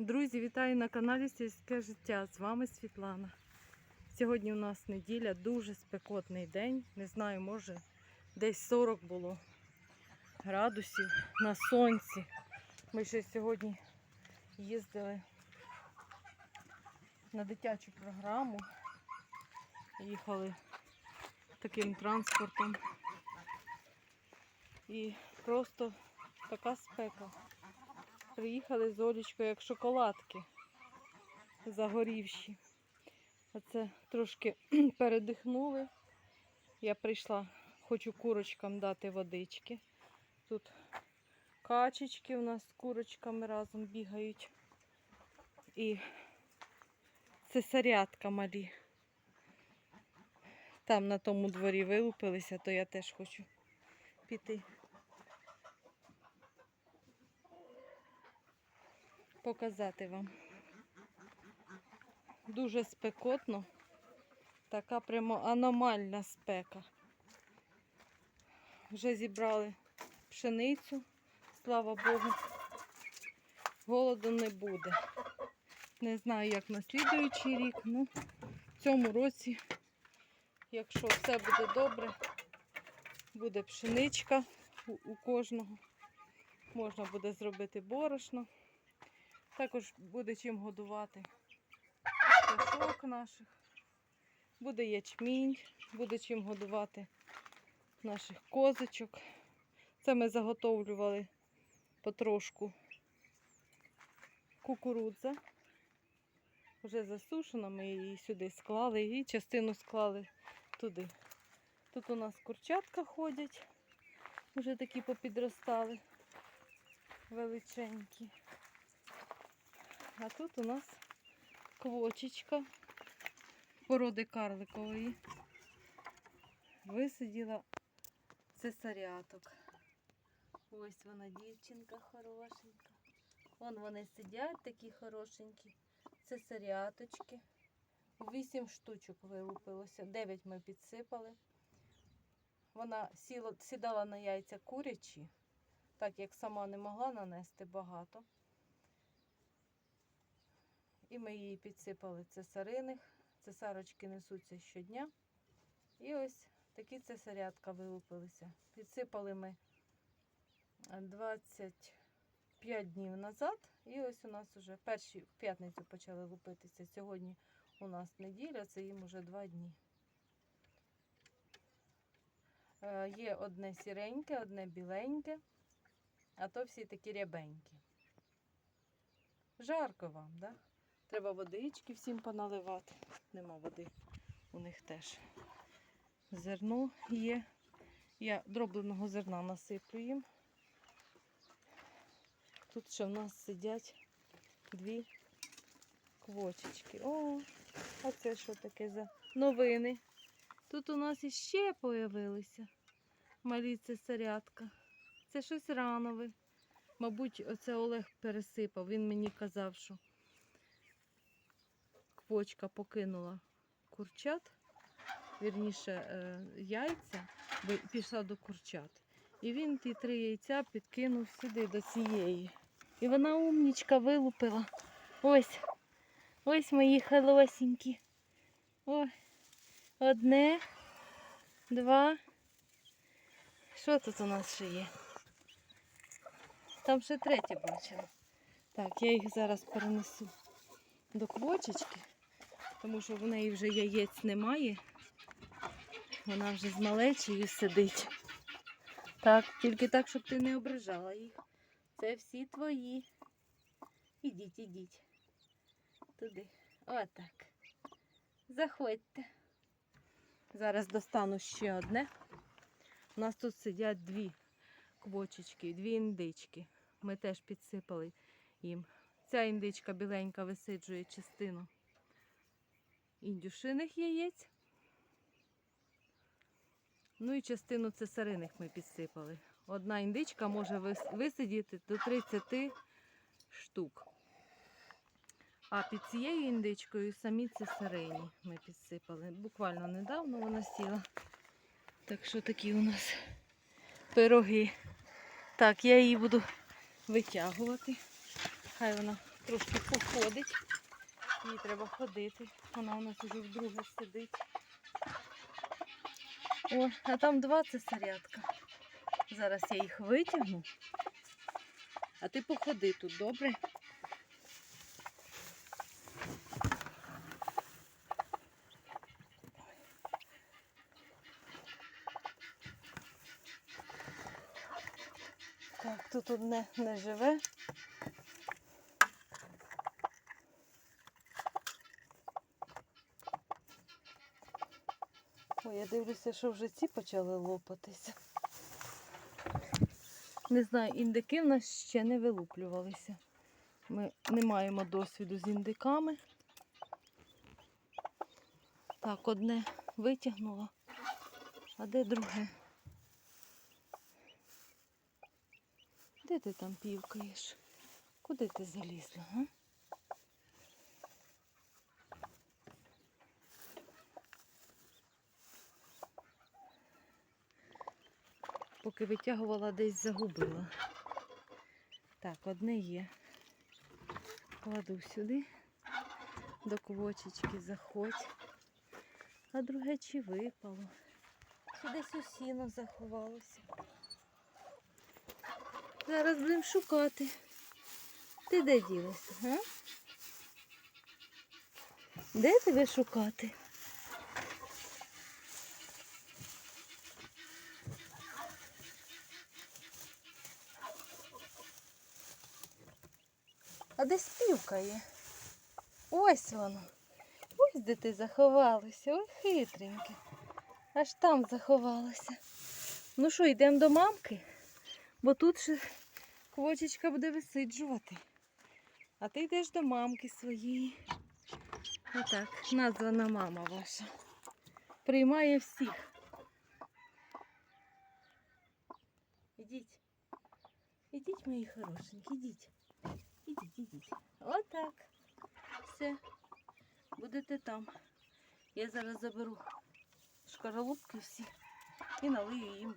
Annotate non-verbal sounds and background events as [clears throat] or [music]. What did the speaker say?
Друзі, вітаю на каналі Сільське життя. З вами Світлана. Сьогодні у нас неділя, дуже спекотний день. Не знаю, може десь 40 було градусів на сонці. Ми ще сьогодні їздили на дитячу програму. Їхали таким транспортом. І просто така спека. Приїхали з Олічкою як шоколадки загорівші. Оце трошки [clears throat] передихнули. Я прийшла, хочу курочкам дати водички. Тут качечки у нас з курочками разом бігають. І цесарятка малі. Там на тому дворі вилупилися, то я теж хочу піти. Показати вам. Дуже спекотно. Така прямо аномальна спека. Вже зібрали пшеницю, слава Богу. Голоду не буде. Не знаю, як на слідуючий рік, ну в цьому році, якщо все буде добре, буде пшеничка у, кожного. Можна буде зробити борошно. Також буде чим годувати пташок наших. Буде ячмінь, буде чим годувати наших козочок. Це ми заготовлювали потрошку кукурудза. Вже засушена, ми її сюди склали і частину склали туди. Тут у нас курчатка ходять, вже такі попідростали, величенькі. А тут у нас квочечка породи карликової. Висиділа цесаряток. Ось вона дівчинка хорошенька. Вон вони сидять такі хорошенькі. Цесаряточки. Вісім штучок вилупилося. Дев'ять ми підсипали. Вона сіла, сідала на яйця курячі, так як сама не могла нанести багато. І ми її підсипали цесариних. Цесарочки несуться щодня. І ось такі цесарятка вилупилися. Підсипали ми 25 днів назад. І ось у нас вже перші в п'ятницю почали лупитися. Сьогодні у нас неділя, це їм уже два дні. Е, Є одне сіреньке, одне біленьке, а то всі такі рябенькі. Жарко вам, так? Да? Треба водички всім поналивати. Нема води у них теж. Зерно є. Я дробленого зерна насиплю їм. Тут ще в нас сидять дві квочечки. О, а це що таке за новини? Тут у нас іще появилися малі цесарятка. Це щось ранове. Мабуть, оце Олег пересипав. Він мені казав, що квочка покинула курчат, вірніше е, яйця, бо пішла до курчат. І він ті три яйця підкинув сюди до цієї. І вона умнічка вилупила. Ось, ось мої холосенькі. Ой, одне, два. Що тут у нас ще є? Там ще третє бачила. Так, я їх зараз перенесу до квочечки, тому що в неї вже яєць немає. Вона вже з малечею сидить. Так, тільки так, щоб ти не ображала їх. Це всі твої. Ідіть, ідіть. Туди. Отак. Заходьте. Зараз достану ще одне. У нас тут сидять дві квочечки, дві індички. Ми теж підсипали їм. Ця індичка біленька висиджує частину індюшиних яєць. Ну і частину цесариних ми підсипали. Одна індичка може висидіти до 30 штук. А під цією індичкою самі цесарині ми підсипали. Буквально недавно вона сіла. Так що такі у нас пироги. Так, я її буду витягувати. Хай вона трошки походить. Їй треба ходити. Вона у нас уже вдруге сидить. О, а там два цесарятка. Зараз я їх витягну. А ти походи тут, добре? Так, тут одне не живе. Ой, я дивлюся, що вже ці почали лопатися. Не знаю, індики в нас ще не вилуплювалися. Ми не маємо досвіду з індиками. Так, одне витягнула, а де друге? Де ти там півкаєш? Куди ти залізла, а? Поки витягувала, десь загубила. Так, одне є. Кладу сюди, до квочечки заходь. А друге чи випало? Чи десь у сіно заховалося? Зараз будемо шукати. Ти де ділася? Де тебе шукати? А де співка є? Ось воно. Ось де ти заховалася. Ой, хитреньке. Аж там заховалася. Ну що, йдемо до мамки? Бо тут ще квочечка буде висиджувати. А ти йдеш до мамки своєї. Отак, названа мама ваша. Приймає всіх. Ідіть. Ідіть, мої хорошенькі, ідіть. Ідіть, ідіть. Отак. Все. Будете там. Я зараз заберу шкаролупки всі і налию їм.